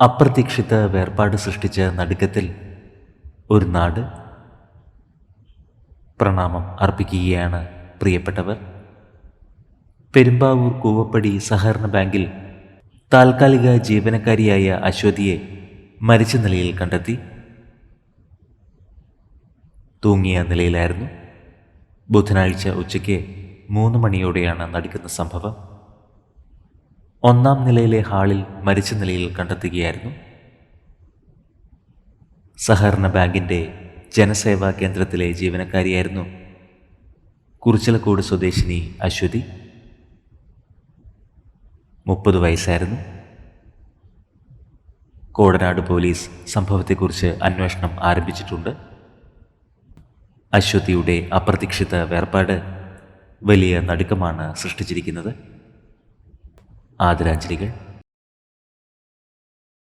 അപ്രതീക്ഷിത വേർപാട് സൃഷ്ടിച്ച നടുക്കത്തിൽ ഒരു നാട് പ്രണാമം അർപ്പിക്കുകയാണ് പ്രിയപ്പെട്ടവർ. പെരുമ്പാവൂർ കൂവപ്പടി സഹകരണ ബാങ്കിൽ താൽക്കാലിക ജീവനക്കാരിയായ അശ്വതിയെ മരിച്ച നിലയിൽ കണ്ടെത്തി. തൂങ്ങിയ നിലയിലായിരുന്നു. ബുധനാഴ്ച ഉച്ചയ്ക്ക് മൂന്ന് മണിയോടെയാണ് നടക്കുന്ന സംഭവം. ഒന്നാം നിലയിലെ ഹാളിൽ മരിച്ച നിലയിൽ കണ്ടെത്തുകയായിരുന്നു. സഹകരണ ബാങ്കിന്റെ ജനസേവാ കേന്ദ്രത്തിലെ ജീവനക്കാരിയായിരുന്നു കുറിച്ചലക്കോട് സ്വദേശിനി അശ്വതി. മുപ്പത് വയസ്സായിരുന്നു. കോടനാട് പോലീസ് സംഭവത്തെക്കുറിച്ച് അന്വേഷണം ആരംഭിച്ചിട്ടുണ്ട്. അശ്വതിയുടെ അപ്രതീക്ഷിത വേർപാട് വലിയ നടുക്കമാണ് സൃഷ്ടിച്ചിരിക്കുന്നത്. ആദരാഞ്ജലികൾ.